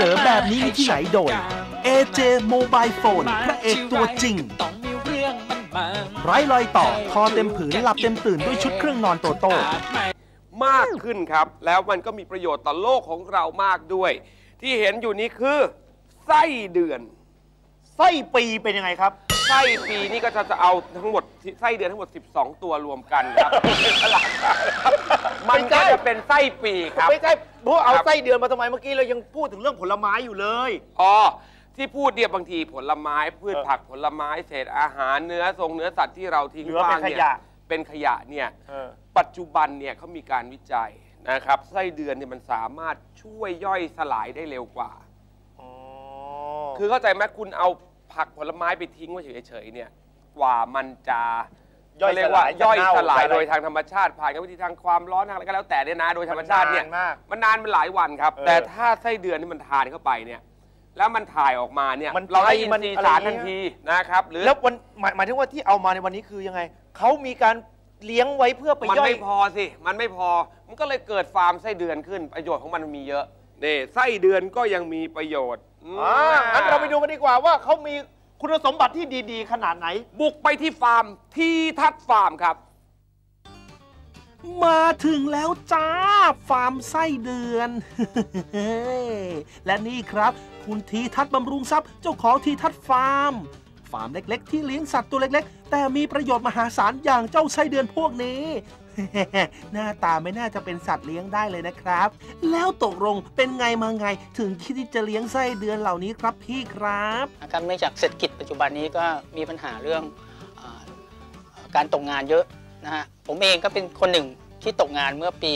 นอแบบนี้มีที่ไหนโดย AJ Mobile Phone พระเอกตัวจริงต้องมีเรื่องมันมาไร้รอยต่อคอเต็มผืนหลับเต็มตื่นด้วยชุดเครื่องนอนโตโต้มากขึ้นครับ แล้วมันก็มีประโยชน์ต่อโลกของเรามากด้วย ที่เห็นอยู่นี้คือไส้เดือน ไส้ปีเป็นยังไงครับ ไส้ปีนี่ก็จะจะเอาทั้งหมดไส้เดือนทั้งหมด 12 ตัวรวมกันครับ มันก็จะ เป็นไส้ปีครับ ไม่ใช่พวกเอาครับไส้เดือนมาทำไมเมื่อกี้เรายังพูดถึงเรื่องผลไม้อยู่เลย อ๋อ ที่พูดเนี่ยบางทีผลไม้พืชผักผลไม้เศษอาหารเนื้อทรงเนื้อสัตว์ที่เราทิ้งเหลือขเป็นว้างเนี่ยขยะเป็นขยะเนี่ยเออปัจจุบันเนี่ยเขามีการวิจัยนะครับไส้เดือนเนี่ยมันสามารถช่วยย่อยสลายได้เร็วกว่าอ๋อคือเข้าใจไหมคุณเอาผักผลไม้ไปทิ้งไว้เฉยๆเนี่ยกว่ามันจะ ย่อยเขเรียกว่าสลายย่อยจะเน่าสลายจะอะไรโดยทางธรรมชาติผ่านกรรมวิธีทางความร้อนทางอะไรก็แล้วแต่เนี่ยนะโดยธรรมชาติเนี่ยนนมากมันนานมันหลายวันครับเออแต่ถ้าไส้เดือนนี่มันทานเข้าไปเนี่ยแล้วมันถ่ายออกมาเนี่ยมันเราได้ไข่อินมันทรีย์อะไรสารเงี้ทัยนทีนะครับหรือแล้ววันหมายหมายถึงว่าที่เอามาในวันนี้คือยังไงเขามีการเลี้ยงไว้เพื่อไปมันย่อยไม่พอสิมันไม่พอมันก็เลยเกิดฟาร์มไส้เดือนขึ้นประโยชน์ของมันมีเยอะนี่ไส้เดือนก็ยังมีประโยชน์อืมอ่างั้นเราไปดูกันดีกว่าว่าเขามี คุณสมบัติที่ดีๆ ขนาดไหน บุกไปที่ฟาร์มทีทัศน์ฟาร์มครับ มาถึงแล้วจ้า ฟาร์มไส้เดือน และนี่ครับ คุณทีทัศน์บำรุงทรัพย์เจ้าของทีทัศน์ฟาร์มฟาร์มเล็กๆ ที่เลี้ยงสัตว์ตัวเล็กๆ แต่มีประโยชน์มหาศาลอย่างเจ้าไส้เดือนพวกนี้ หน้าตาไม่น่าจะเป็นสัตว์เลี้ยงได้เลยนะครับ แล้วตกลงเป็นไงมาไง ถึงคิดที่จะเลี้ยงไส้เดือนเหล่านี้ครับพี่ครับนะครับเนื่องจากเศรษฐกิจปัจจุบันนี้ก็มีปัญหาเรื่องอการตกงานเยอะนะฮะผมเองก็เป็นคนหนึ่งที่ตกงานเมื่อปี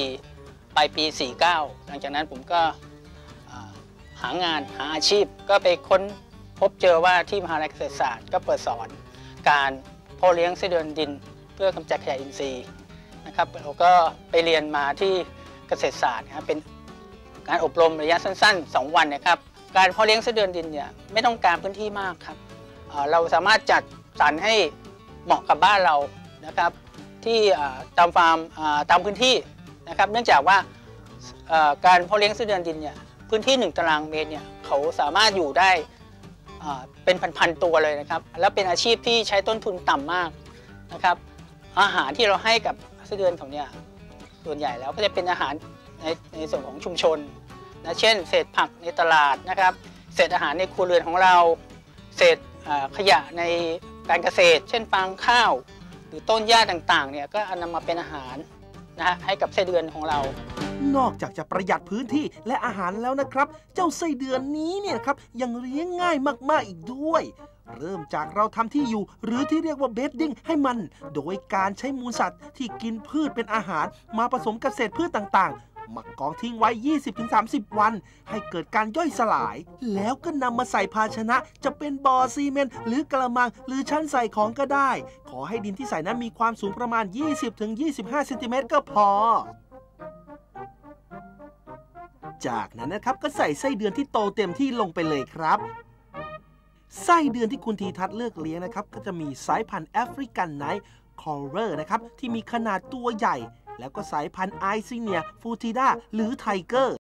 ปลายปี 49 หลังจากนั้นผมก็อ่าหางานหาอาชีพก็ไปค้น พบเจอว่าที่มหาลัยเกษตรศาสตร์ก็เปิดสอน การเพาะเลี้ยงไส้เดือนดิน เพื่อกำจัดขยะอินทรีย์นะครับเราก็ไปเรียนมาที่เกษตรศาสตร์นะครับเป็นการอบรมระยะสั้น ๆ 2 วันนะครับการเพาะเลี้ยงไส้เดือนดินเนี่ยไม่ต้องการพื้นที่มากครับเราสามารถจัดสรรให้เหมาะกับบ้านเรานะครับ ที่ตามฟาร์มตามพื้นที่นะครับ เนื่องจากว่าการเพาะเลี้ยงไส้เดือนดินเนี่ยพื้นที่ 1 ตารางเมตรเนี่ยเขาสามารถอยู่ได้ เป็นพันๆตัวเลยนะครับ แล้วเป็นอาชีพที่ใช้ต้นทุนต่ำมากนะครับ อาหารที่เราให้กับไส้เดือนเขาเนี่ยส่วนใหญ่แล้วก็จะเป็นอาหารในในส่วนของชุมชนนะเช่น เศษผักในตลาดนะครับ เศษอาหารในครัวเรือนของเรา เศษขยะในการเกษตร เช่นฟางข้าว หรือต้นหญ้าต่างๆเนี่ยก็เอานำมาเป็นอาหารนะฮะให้กับไส้เดือนของเรา นอกจากจะประหยัดพื้นที่และอาหารแล้วนะครับ เจ้าไส้เดือนนี้เนี่ยครับยังเลี้ยงง่ายมากๆอีกด้วย เริ่มจากเราทำที่อยู่ หรือที่เรียกว่าเบดดิ้งให้มัน โดยการใช้มูลสัตว์ที่กินพืชเป็นอาหาร มาผสมกับเศษพืชต่างๆหมักกองทิ้งไว้ 20-30 วัน ให้เกิดการย่อยสลาย แล้วก็นำมาใส่ภาชนะ จะเป็นบ่อซีเมนต์หรือกระมัง หรือชั้นใส่ของก็ได้ ขอให้ดินที่ใส่นั้นมีความสูงประมาณ 20-25 เซนติเมตรก็พอ จากนั้นนะครับก็ใส่ไส้เดือนที่โตเต็มที่ลงไปเลยครับไส้เดือนที่คุณทีทัศน์เลือกเลี้ยงนะครับ ก็จะมีสายพันธุ์แอฟริกันไนท์คอเรอร์นะครับ ที่มีขนาดตัวใหญ่ แล้วก็สายพันธุ์ไอซิเนียฟูติด้าหรือไทเกอร์